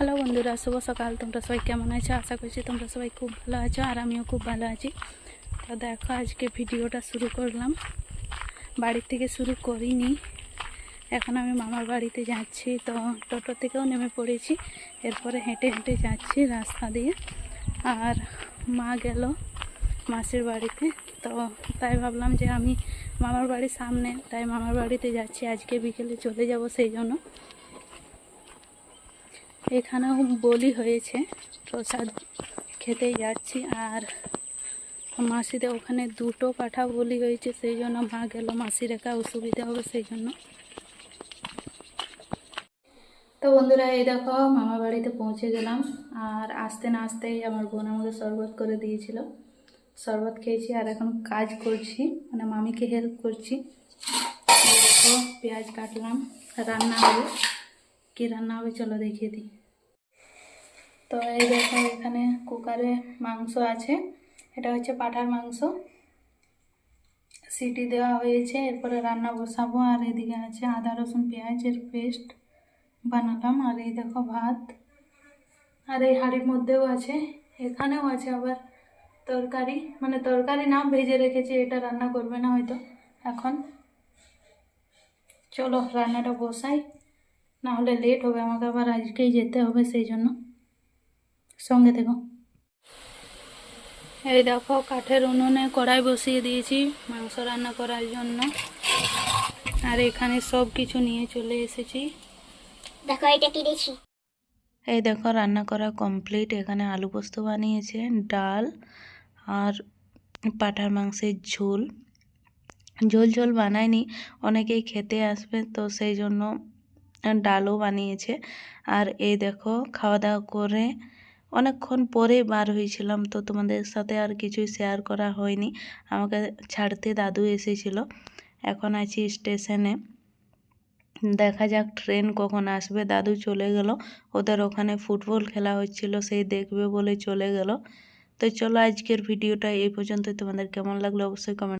Hello বন্ধুরা, শুভ সকাল। তোমরা সবাই কেমন আছো? আশা করছি তোমরা সবাই খুব ভালো আছো আর আমিও খুব ভালো আছি। তো দেখো, আজকে ভিডিওটা শুরু করলাম। বাড়ির থেকে শুরু করিনি। এখন আমি মামার বাড়িতে যাচ্ছি। তো টোটো থেকেও নেমে পড়েছি। এরপরে হেঁটে হেঁটে যাচ্ছি রাস্তা দিয়ে। আর মা গেল মাসির বাড়িতে। তো তাই ভাবলাম যে আমি মামার বাড়ির সামনে, তাই মামার বাড়িতে যাচ্ছি। আজকে বিকেলে চলে যাব সেই জন্য। এখানেও বলি হয়েছে, প্রসাদ খেতেই যাচ্ছি আর মাসিদের ওখানে দুটো পাঠা বলি হয়েছে, সেই জন্য মা গেল, মাসির একা অসুবিধা হবে সেই জন্য। তো বন্ধুরা, এই দেখো, মামা বাড়িতে পৌঁছে গেলাম আর আসতে না আসতেই আমার বোন আমাকে শরবত করে দিয়েছিল। শরবত খেয়েছি আর এখন কাজ করছি মানে মামিকে হেল্প করছি। পেঁয়াজ কাটলাম, রান্না হবে। কি রান্না হবে চলো দেখিয়ে দিই। তো এই দেখো এখানে কুকারে মাংস আছে। এটা হচ্ছে পাঠার মাংস। সিটি দেওয়া হয়েছে, এরপরে রান্না বসাবো। আর এদিকে আছে আদা, রসুন, পেঁয়াজের পেস্ট বানালাম। আর এই দেখো ভাত। আর এই হাঁড়ির মধ্যেও আছে। এখানেও আছে আবার তরকারি। মানে তরকারি না, ভেজে রেখেছি, এটা রান্না করবে না হয়তো এখন। চলো রান্নাটা বসাই। না হলে লেট হবে, আমাকে আবার আজকেই যেতে হবে সেই জন্য। সঙ্গে দেখো এই দেখো কাঠের উনুনে কড়াই বসিয়ে দিয়েছি মাংস রান্না করার জন্য। আর এখানে সব কিছু নিয়ে চলে এসেছি। দেখো এটা কিনেছি এই দেখো রান্না করা কমপ্লিট এখানে আলু পোস্ত বানিয়েছে ডাল আর পাঠার মাংসের ঝোল। ঝোল ঝোল বানায়নি অনেকেই খেতে আসবে তো সেই জন্য ডালও বানিয়েছে। আর এই দেখো খাওয়া দাওয়া করে অনেকক্ষণ পরে বার হয়েছিলাম, তো তোমাদের সাথে আর কিছুই শেয়ার করা হয়নি। আমাকে ছাড়তে দাদু এসেছিল। এখন আছি স্টেশনে। দেখা যাক ট্রেন কখন আসবে। দাদু চলে গেল। ওদের ওখানে ফুটবল খেলা হচ্ছিল, সেই দেখবে বলে চলে গেল। তো চলো আজকের ভিডিওটা এই পর্যন্ত তোমাদের কেমন লাগল অবশ্যই কমেন্ট